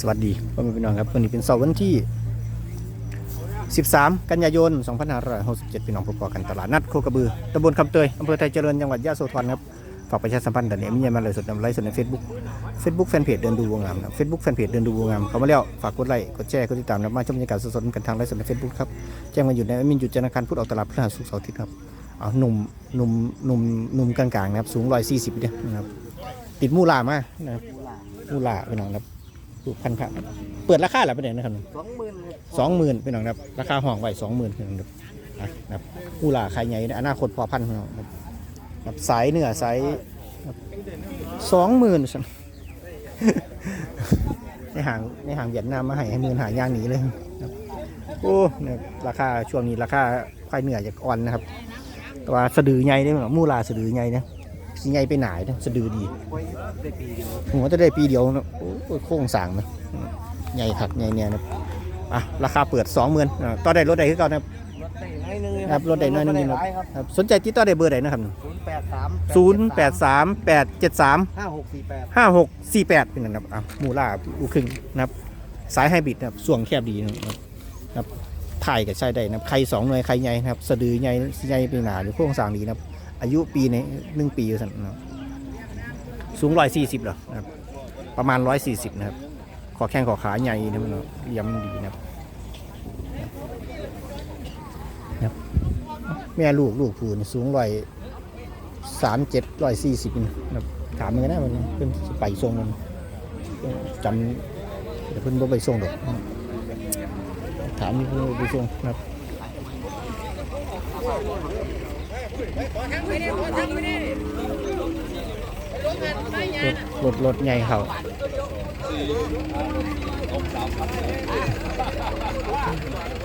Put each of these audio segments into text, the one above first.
สวัสดีพ่อแม่พี่น้องครับวันนี้เป็นเสาร์วันที่ 13 กันยายน 2567พี่น้องพบกันตลาดนัดโคกระบือตำบลคำเตยอำเภอไทยเจริญจังหวัดยะโสธรครับฝากประชาสัมพันธ์แต่เนี้มีเงินมาเลยสดนำไลฟ์สดใน Facebook Facebook แฟนเพจเดินดูวงงามนะ Facebook แฟนเพจเดินดูวงงามเขามาแล้วฝากกดไลค์กดแชร์กดติดตามนะมาชมบรรยากาศสดๆกันทางไลฟ์สดใน Facebook ครับแจ้งมาอยู่ในมินหยุดธนาคารพุทธออกตลาดพฤหัสศุกร์เสาร์อาทิตย์ครับเอาหนุ่มหนุ่มหนุ่มหนุ่มกลางๆนะครับสูง140เนี่ยนะครับติดมูลามานะครับมูลาพี่น้องครับ ดูพันพระเปิดราคาแล้วไปไหนนะครับสองหมื่นสองหมื่นพี่น้องครับราคาห้องไว้สองหมื่นพี่น้องครับอะนะครับมูลาขายใหญ่ในอนาคตพอพันธุ์พี่น้องครับครับสายเนื้อสายสองหมื่นในห่างในห่างเวียดนามมาให้ให้หมื่นหายางหนีเลยครับโอ้เนี่ยราคาช่วงนี้ราคาควายเนื้อจะอ่อนนะครับแต่ว่าสะดือใหญ่ได้ไหมมูลาสะดือใหญ่นะ สิใหญ่ไปหนานะสะดือดีไว้ได้ปีเดียวหัวจะได้ปีเดียวนะโอ้ยโค้งสร้างนะใหญ่ขักใหญ่เนี่ยนะอะราคาเปิดสองหมื่นต่อได้รถใดขึ้นก่อนนะครับรถได้น้อยหนึงครับรถได้น้อยหนึงรถนี่ได้นะหลายครับครับสนใจติดต่อได้เบอร์ไหนนะครับศูนย์แปดสามศูนย์แปดสามแปดเจ็ดสามห้าหกสี่แปดห้าหกสี่แปดเป็นนะครับอะมูล่าลูกครึ่งนะครับสายไฮบริดนะครับส่วงแคบดีนะครับครับถ่ายกับใช้ได้นะครับใครสองหน่วยใครใหญ่นะครับ สะดือใหญ่ใหญ่ปีหนาหรือโครงสร้างดีนะครับ อายุปีในหนึ่งปีสั่นนะสูงร้อยสี่สิบหรอครับ ประมาณร้อยสี่สิบนะครับ ขอแข้งขอขาใหญ่นะครับเนาะเลี้ยมดีนะครับครับ แม่ลูกลูกผูนสูงร้อยสามเจ็ดร้อยสี่สิบนะครับถามมันกันนะมันเพิ่นไปส่งมันจำเดี๋ยวเพิ่นบ่ไปส่งดอกถามนี่เพิ่นไปส่งนะครับ รถรถรถใหญ่เขา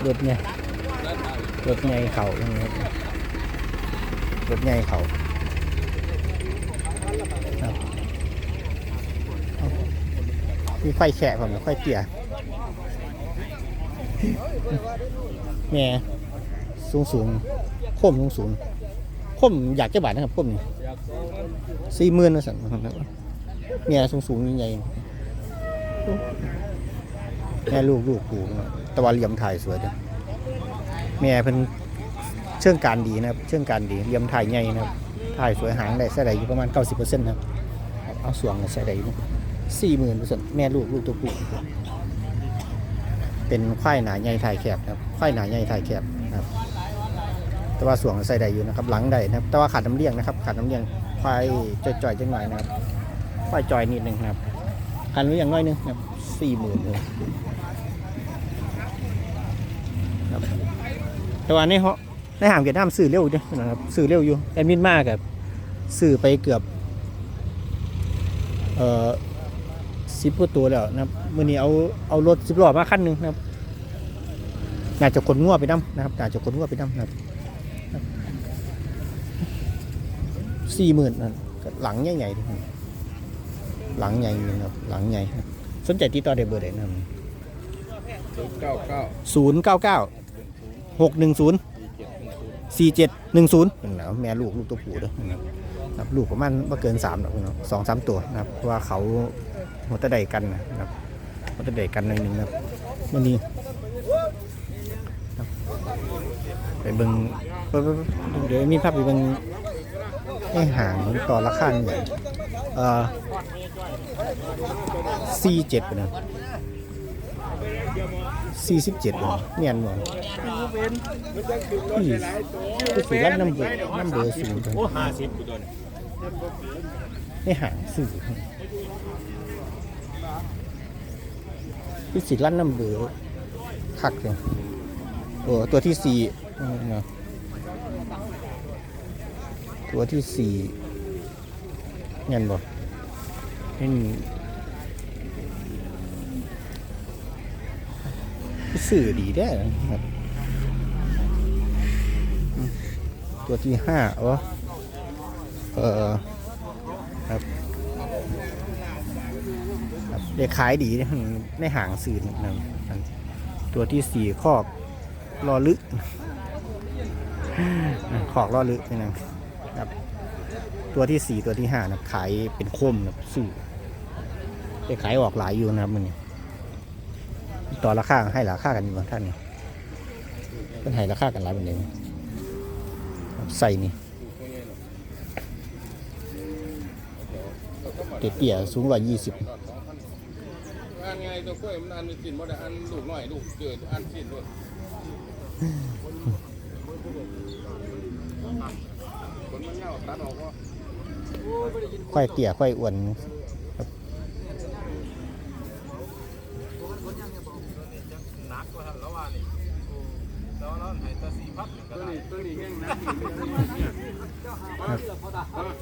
รถเนี่ยรถใหญ่เขานะครับรถใหญ่เขาครับมีไฟแฉะผมไฟเตี่ยแม่สูงสูงๆคมสูงสูง มอยากจะบาทนะครับคมนี่สี่หมื่นนะสันนะครับแม่สูงสูงใหญ่แม่ลูกลูกปูนะครับแตะวันเหลี่ยมถ่ายสวยจังแม่เพิ่นเชื่องการดีนะครับ เชื่องการดีเหลี่ยมถ่ายใหญ่นะครับถ่ายสวยหางได้ใส่ได้อยู่ประมาณ 90%นะครับเอาสวงใส่ได้สี่หมื่นเปอร์เซ็นต์แม่ลูกลูกตัวผู้เป็นควายหนาใหญ่ถ่ายแคบครับควายหนาใหญ่ถ่ายแคบ แต่ว่าสวงใส่ได้อยู่นะครับหลังได้นะครับ แต่ว่าขาดน้ำเลี้ยงนะครับขาดน้ำเลี้ยงควายจ่อยๆจังหน่อยนะครับควายจ่อยนิดนึงนะครับขาดน้ำเลี้ยงน้อยนึงนะครับสี่หมื่นเลยครับแต่ว่าในเหาะในห่างเวียดนามซื้อเร็วอยู่นะครับซื้อเร็วอยู่แอดมินมากกับซื้อไปเกือบเอ่อสิบกว่าตัวแล้วนะครับมื่อนี้เอาเอารถสิบล้อมาคันหนึ่งนะครับน่าจะขนงัวไปน้ำนะครับน่าจะขนงัวไปน้ำนะครับ สี่หมื่นนั่นก็หลังใหญ่ๆดิหลังใหญ่อยู่นะครับ หลังใหญ่ครับสนใจติดต่อได้เบอร์ใดนะครับเก้าเก้าศูนย์เก้าเก้าหกหนึ่งศูนย์สี่เจ็ดหนึ่งศูนย์นะแม่ลูกลูกตัวผู้เด้วยนะครับลูกประมาณไม่เกินสามหรอกนะครับสองสามตัวนะครับเพราะว่าเขาหัวตะไดกันนะครับหัวตะไดกันหน่อยหนึ่งนะครับวันนี้ครับไปเบิ่งเบิ่งเบิ่งเดี๋ยวมีภาพไปเบิ่ง ให้ห่างต่อราคาหน่อยเอ่อสี่เจ็ดไปนะสี่สิบเจ็ดเลยเนียนหมดนี่คือสีรัดน้ำเบอร์น้ำเบอร์สูงจังโอ้ห้าสิบตัวให้ห่างสื่อคือสีรัดน้ำเบอร์คักเลยโอ้ตัวที่สี่เนาะ ตัวที่สี่เงินบ่นี่สื่อดีได้ครับ ตัวที่ห้าเออเออครับครับเด็กขายดีนะในห่างสื่อนะครับตัวที่สี่คอกรอลึกขอกรอลึกนี่นะ ครับ ตัวที่สี่ตัวที่ห้านะขายเป็นคมนะสื่อไปขายออกหลายอยู่นะครับมันต่อราคาให้ราคากันอยู่ท่านนี่เป็นให้ราคากันหลายเป็นเองใส่นี่เตี้ยเตี้ยสูงร้อยยี่สิบอันไงตัวกล้วยมันอันมีสินบ่ได้อันลูกหน้อยลูกเกิดอันสินด้วย ค่อยเตี้ยค่อยอ้วน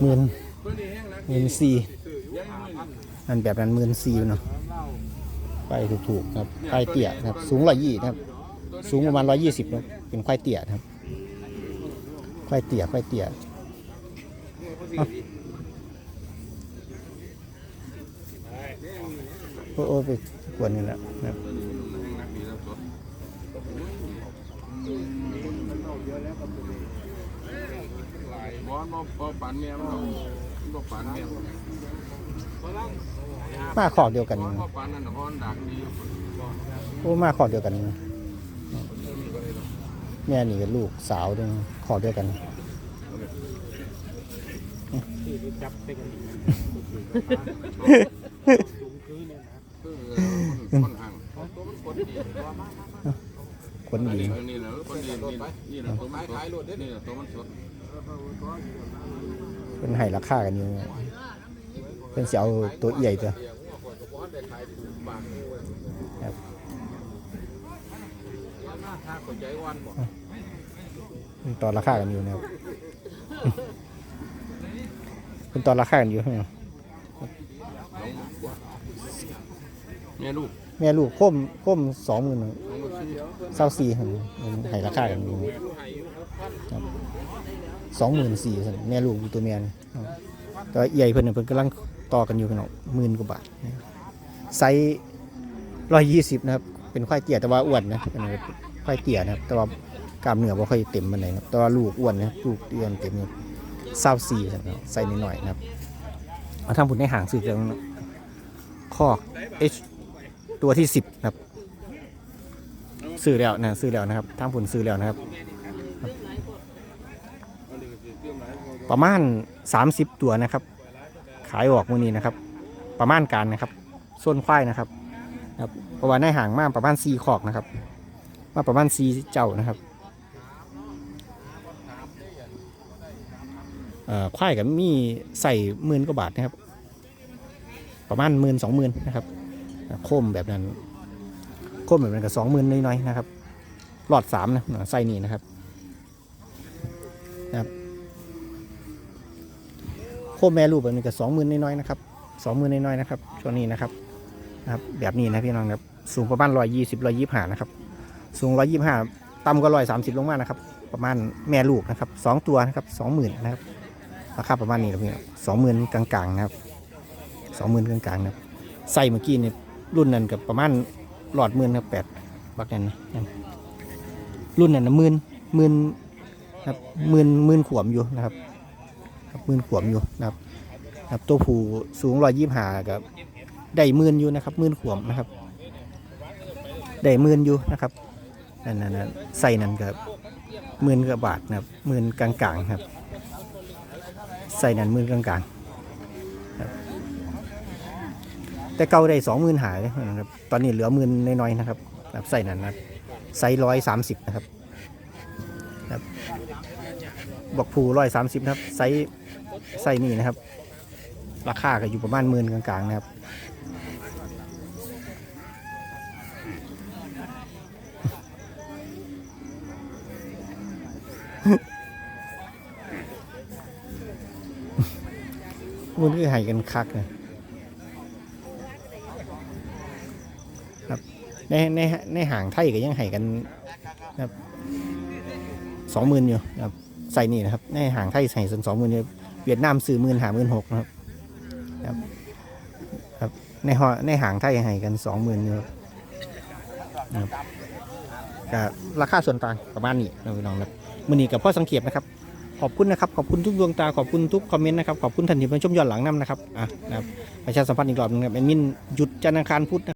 หมื่นหมื่นสี่ยังมืออันแบบนั้นหมื่นสี่เนาะไปถูกๆครับควายเตี้ยนะครับ สูงร้อยยี่นะครับ สูงประมาณร้อยยี่สิบนะเป็นควายเตี้ยนะครับควายเตี้ยควายเตี้ย โอ้โอ้ไปกวนกันแล้วนะบอลบอปันเนี่ยบอปันเมียมาขอเดียวกันโอ้มาขอเดียวกัน แม่นี่กับลูกสาวด้วยขอเดียวกัน จับไปกันคือคนห่างนคนดีคนดีนี่แหละคนดีนี่แหละตัวมันขายรถนี่แหละตัวมันสดเป็นให้ราคากันอยู่เป็นเสียเอาตัวใหญ่ตัวคนใจวันบ่เป็นต่อราคากันอยู่นะครับ เป็นต่อราคากันอยู่ใช่ไหมแม่ลูกแม่ลูกค้มค้มสองหมื่นน้องก็ซื้อเศร้าสี่หันให้ราคากันอยู่สองหมื่นสี่แม่ลูกอยู่ตัวเมียนี่ครับแต่ว่าใหญ่เพิ่นน่ะเพิ่นกำลังต่อกันอยู่กันเนาะหมื่นกว่าบาทนะครับไซส์ร้อยยี่สิบนะครับเป็นควายเตี้ยแต่ว่าอ้วนนะเป็นควายเตี้ยนะครับ แต่ว่ากล้ามเนื้อบ่ค่อยเต็มมันไหนครับแต่ว่าลูกอ้วนนะลูกเตี้ยเต็มครับ เศร้าสี่ครับใส่นิดหน่อยนะครับเอาทำผุนในห่างสื่อเรื่องข้อ H ตัวที่สิบนะครับซื้อแล้วนะซื้อแล้วนะครับทางผลซื้อแล้วนะครับ ประมาณ30ตัวนะครับ ขายออกมือนี้นะครับ ประมาณการนะครับส่วนควายนะครับครับเพราะว่าในห่างมากประมาณ4ขอกนะครับ มาประมาณ4เจ้านะครับเอ่อ ควายกับมีใส่หมื่นกว่าบาทนะครับ ประมาณหมื่นสองหมื่นนะครับโคมแบบนั้นโคมแบบนั้นกับสองหมื่นน้อยๆนะครับ หลอดสามนะไส้นี่นะครับนะครับโคมแม่ลูกแบบนี้กับสองหมื่นน้อยๆนะครับสองหมื่นน้อยๆนะครับช่วงนี้นะครับนะครับ แบบนี้นะพี่น้องครับสูงประมาณร้อยยี่สิบร้อยยี่ห้านะครับ สูงร้อยยี่ห้าต่ำกว่าร้อยสามสิบลงมานะครับ ประมาณแม่ลูกนะครับสองตัวนะครับสองหมื่นนะครับ ราคาประมาณนี้นะพี่สองหมื่นกลางๆนะครับสองหมื่นกลางๆนะครับใส่เมื่อกี้เนี่ยรุ่นนั้นกับประมาณหลอดหมื่นครับแปดบักนั่นนะรุ่นนั้นนะหมื่นหมื่นนะครับหมื่นหมื่นขวมอยู่นะครับครับหมื่นขวมอยู่นะครับครับตัวผูสูงร้อยยี่ห้ากับได้หมื่นอยู่นะครับหมื่นขวมนะครับได้หมื่นอยู่นะครับนั่นนั่นนั่นใส่นั่นกับหมื่นกับบาทนะครับหมื่นกลางๆครับ ใส่นันมื่นกลางๆแต่เก่าได้สองหมื่นหายนะครับตอนนี้เหลือหมื่นน้อยๆนะครับใส่นันนะครับไซส์ร้อยสามสิบนะครับครับอกผูร้อยสามสิบนะครับไซส์ไซส์นี่นะครับ ราคาก็อยู่ประมาณหมื่นกลางๆนะครับ มันคือให้กันคักเลยในในในห่างไทยก็ยังให้กันครับสองหมื่นอยู่นะครับใส่นี่นะครับในห่างไทยใส่ส่วนสองหมื่นเวียดนามซื้อหมื่นหาหมื่นหกนะครับครับครับในหอในห่างไทยให้กันสองหมื่นอยู่นะครับราคาส่วนต่างประมาณนี้นะพี่น้องครับมือนี้กับพ่อสังเกตนะครับ ขอบคุณนะครับ ขอบคุณทุกดวงตา ขอบคุณทุกคอมเมนต์นะครับ ขอบคุณท่านที่มาชมย้อนหลังนํนะครับ อะนะครับประชาสัมพันธ์อีกรอบหนึงนะครับแอดมินหยุดจันทร์อังคารพุธนะ